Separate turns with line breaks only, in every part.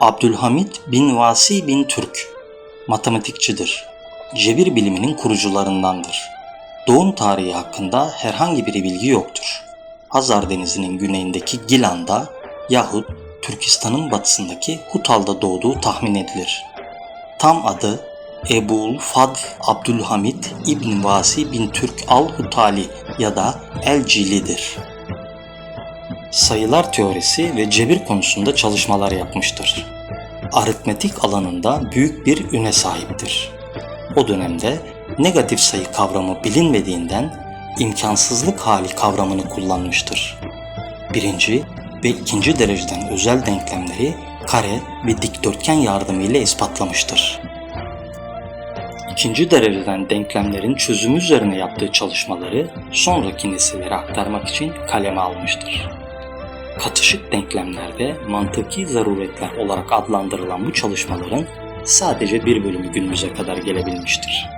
Abdülhamit bin Vasi bin Türk, matematikçidir. Cebir biliminin kurucularındandır. Doğum tarihi hakkında herhangi bir bilgi yoktur. Hazar Denizi'nin güneyindeki Gilan'da yahut Türkistan'ın batısındaki Hutal'da doğduğu tahmin edilir. Tam adı Ebul Fadl Abdülhamid İbn Vasi bin Türk al-Hutali ya da El-Cili'dir. Sayılar teorisi ve cebir konusunda çalışmalar yapmıştır. Aritmetik alanında büyük bir üne sahiptir. O dönemde negatif sayı kavramı bilinmediğinden imkansızlık hali kavramını kullanmıştır. Birinci ve ikinci dereceden özel denklemleri kare ve dikdörtgen yardımıyla ispatlamıştır. İkinci dereceden denklemlerin çözümü üzerine yaptığı çalışmaları sonraki nesillere aktarmak için kaleme almıştır. Katışık denklemlerde mantıki zaruretler olarak adlandırılan bu çalışmaların sadece bir bölümü günümüze kadar gelebilmiştir.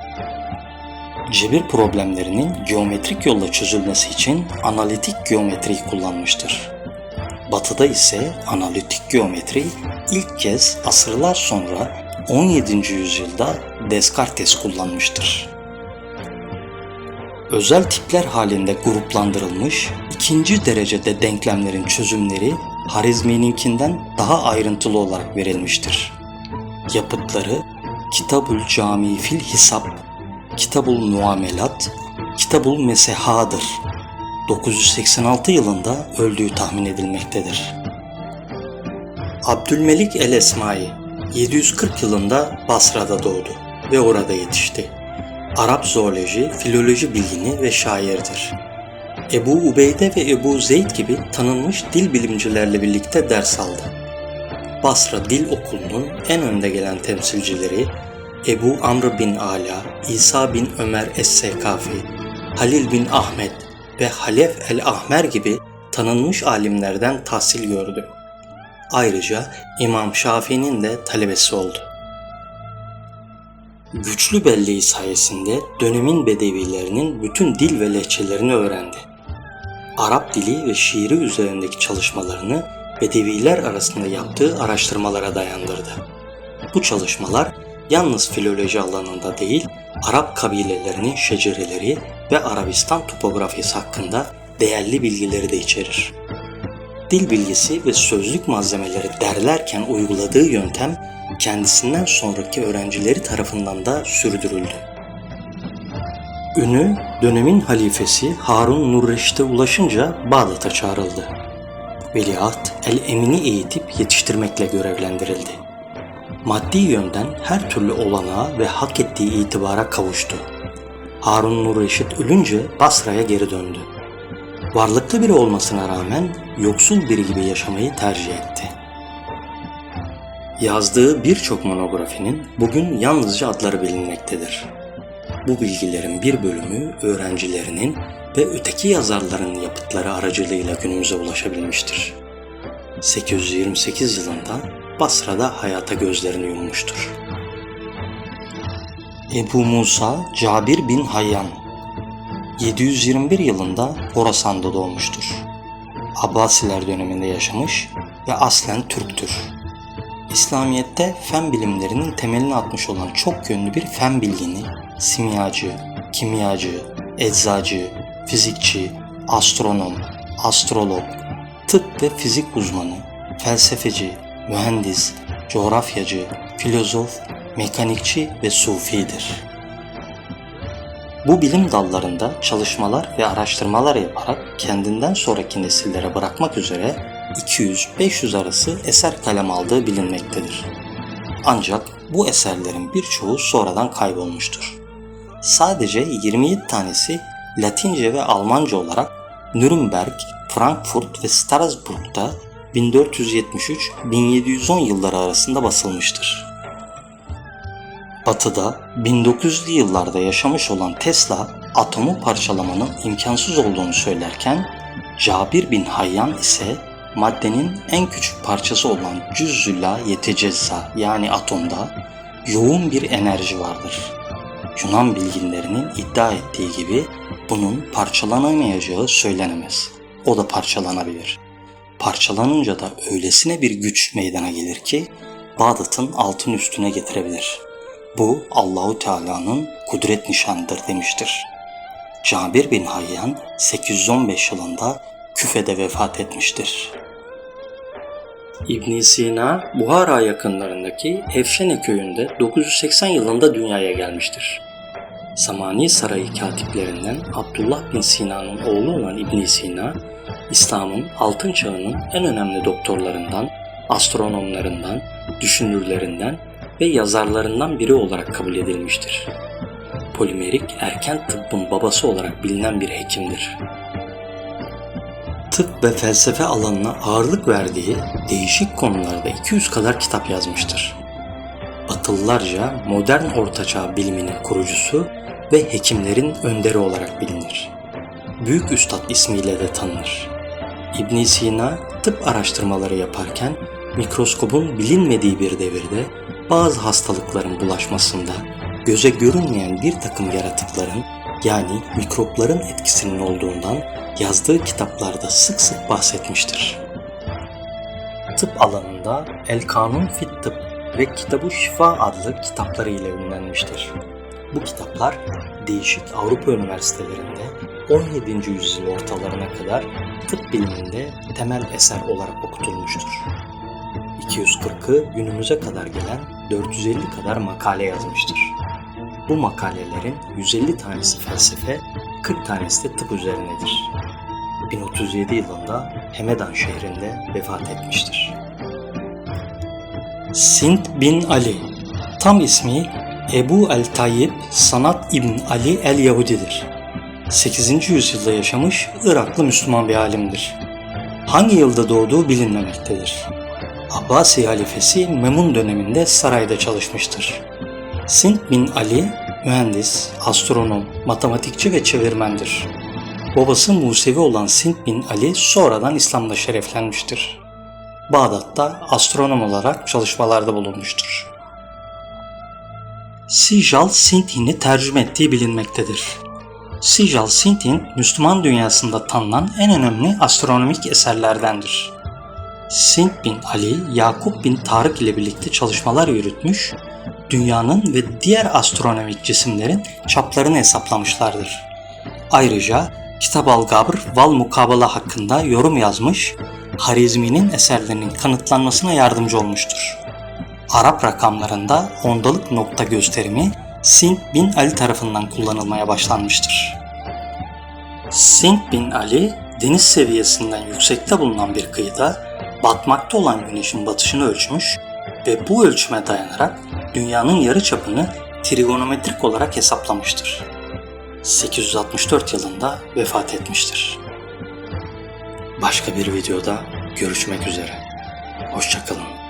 Cebir problemlerinin geometrik yolla çözülmesi için analitik geometriyi kullanmıştır. Batı'da ise analitik geometri ilk kez asırlar sonra 17. yüzyılda Descartes kullanmıştır. Özel tipler halinde gruplandırılmış ikinci derecede denklemlerin çözümleri Harizmi'ninkinden daha ayrıntılı olarak verilmiştir. Yapıtları Kitabul Cami fil Hisap, Kitabul Muamelat, Kitabul Meseha'dır. 986 yılında öldüğü tahmin edilmektedir. Abdülmelik el-Esmai 740 yılında Basra'da doğdu ve orada yetişti. Arap zooloji, filoloji bilgini ve şairdir. Ebu Ubeyde ve Ebu Zeyd gibi tanınmış dil bilimcilerle birlikte ders aldı. Basra Dil Okulu'nun en önde gelen temsilcileri Ebu Amr bin Ala, İsa bin Ömer Es-Sekafi, Halil bin Ahmet ve Halef el-Ahmer gibi tanınmış alimlerden tahsil gördü. Ayrıca İmam Şafii'nin de talebesi oldu. Güçlü belleği sayesinde dönemin bedevilerinin bütün dil ve lehçelerini öğrendi. Arap dili ve şiiri üzerindeki çalışmalarını bedeviler arasında yaptığı araştırmalara dayandırdı. Bu çalışmalar yalnız filoloji alanında değil, Arap kabilelerinin şecereleri ve Arabistan topografyası hakkında değerli bilgileri de içerir. Dil bilgisi ve sözlük malzemeleri derlerken uyguladığı yöntem kendisinden sonraki öğrencileri tarafından da sürdürüldü. Ünü dönemin halifesi Harun Nurreşit'e ulaşınca Bağdat'a çağrıldı. Veliaht el-Emin'i eğitip yetiştirmekle görevlendirildi. Maddi yönden her türlü olanağa ve hak ettiği itibara kavuştu. Harun Nurreşit ölünce Basra'ya geri döndü. Varlıklı biri olmasına rağmen yoksul biri gibi yaşamayı tercih etti. Yazdığı birçok monografinin bugün yalnızca adları bilinmektedir. Bu bilgilerin bir bölümü öğrencilerinin ve öteki yazarların yapıtları aracılığıyla günümüze ulaşabilmiştir. 828 yılında Basra'da hayata gözlerini yummuştur. Ebu Musa Cabir bin Hayyan 721 yılında Horasan'da doğmuştur. Abbasiler döneminde yaşamış ve aslen Türktür. İslamiyet'te fen bilimlerinin temelini atmış olan çok yönlü bir fen bilgini, simyacı, kimyacı, eczacı, fizikçi, astronom, astrolog, tıp ve fizik uzmanı, felsefeci, mühendis, coğrafyacı, filozof, mekanikçi ve sufidir. Bu bilim dallarında çalışmalar ve araştırmalar yaparak kendinden sonraki nesillere bırakmak üzere 200-500 arası eser kalem aldığı bilinmektedir. Ancak bu eserlerin birçoğu sonradan kaybolmuştur. Sadece 27 tanesi Latince ve Almanca olarak Nürnberg, Frankfurt ve Strasbourg'da 1473-1710 yılları arasında basılmıştır. Batı'da 1900'lü yıllarda yaşamış olan Tesla, atomu parçalamanın imkansız olduğunu söylerken, Cabir bin Hayyan ise maddenin en küçük parçası olan cüzzüla yetecezza yani atomda yoğun bir enerji vardır. Yunan bilginlerinin iddia ettiği gibi bunun parçalanamayacağı söylenemez. O da parçalanabilir. Parçalanınca da öylesine bir güç meydana gelir ki Bağdat'ın altın üstüne getirebilir. Bu Allahu Teala'nın kudret nişanıdır demiştir. Cabir bin Hayyan 815 yılında Küfe'de vefat etmiştir. ibn Sina, Buhara yakınlarındaki Efşene köyünde 980 yılında dünyaya gelmiştir. Samani Sarayı katiplerinden Abdullah bin Sina'nın oğlu olan ibn Sina, İslam'ın altın çağının en önemli doktorlarından, astronomlarından, düşünürlerinden ve yazarlarından biri olarak kabul edilmiştir. Polimerik erken tıbbın babası olarak bilinen bir hekimdir. Tıp ve felsefe alanına ağırlık verdiği değişik konularda 200 kadar kitap yazmıştır. Batılılarca modern ortaçağ biliminin kurucusu ve hekimlerin önderi olarak bilinir. Büyük Üstad ismiyle de tanınır. ibn Sina tıp araştırmaları yaparken mikroskobun bilinmediği bir devirde bazı hastalıkların bulaşmasında göze görünmeyen bir takım yaratıkların yani mikropların etkisinin olduğundan yazdığı kitaplarda sık sık bahsetmiştir. Tıp alanında El Kanun Fit Tıp ve Kitabı Şifa adlı kitapları ile ünlenmiştir. Bu kitaplar değişik Avrupa üniversitelerinde 17. yüzyıl ortalarına kadar tıp biliminde temel eser olarak okutulmuştur. 240'ı günümüze kadar gelen 450 kadar makale yazmıştır. Bu makalelerin 150 tanesi felsefe, 40 tanesi de tıp üzerinedir. 1037 yılında Hemedan şehrinde vefat etmiştir. Sint bin Ali Tam ismi Ebu el-Tayyib Sanat İbn Ali el-Yahudidir. 8. yüzyılda yaşamış Iraklı Müslüman bir alimdir. Hangi yılda doğduğu bilinmemektedir. Abbasi halifesi Memun döneminde sarayda çalışmıştır. Sint bin Ali mühendis, astronom, matematikçi ve çevirmendir. Babası Musevi olan Sint bin Ali sonradan İslam'da şereflenmiştir. Bağdat'ta astronom olarak çalışmalarda bulunmuştur. Sijal Sintin'i tercüme ettiği bilinmektedir. Sijal Sintin, Müslüman dünyasında tanınan en önemli astronomik eserlerdendir. Sint bin Ali, Yakup bin Tarık ile birlikte çalışmalar yürütmüş, dünyanın ve diğer astronomik cisimlerin çaplarını hesaplamışlardır. Ayrıca Kitab al-Gabr val Mukabala hakkında yorum yazmış, Harizmi'nin eserlerinin kanıtlanmasına yardımcı olmuştur. Arap rakamlarında ondalık nokta gösterimi Sint bin Ali tarafından kullanılmaya başlanmıştır. Sint bin Ali, deniz seviyesinden yüksekte bulunan bir kıyıda batmakta olan güneşin batışını ölçmüş ve bu ölçüme dayanarak dünyanın yarı çapını trigonometrik olarak hesaplamıştır. 864 yılında vefat etmiştir. Başka bir videoda görüşmek üzere. Hoşçakalın.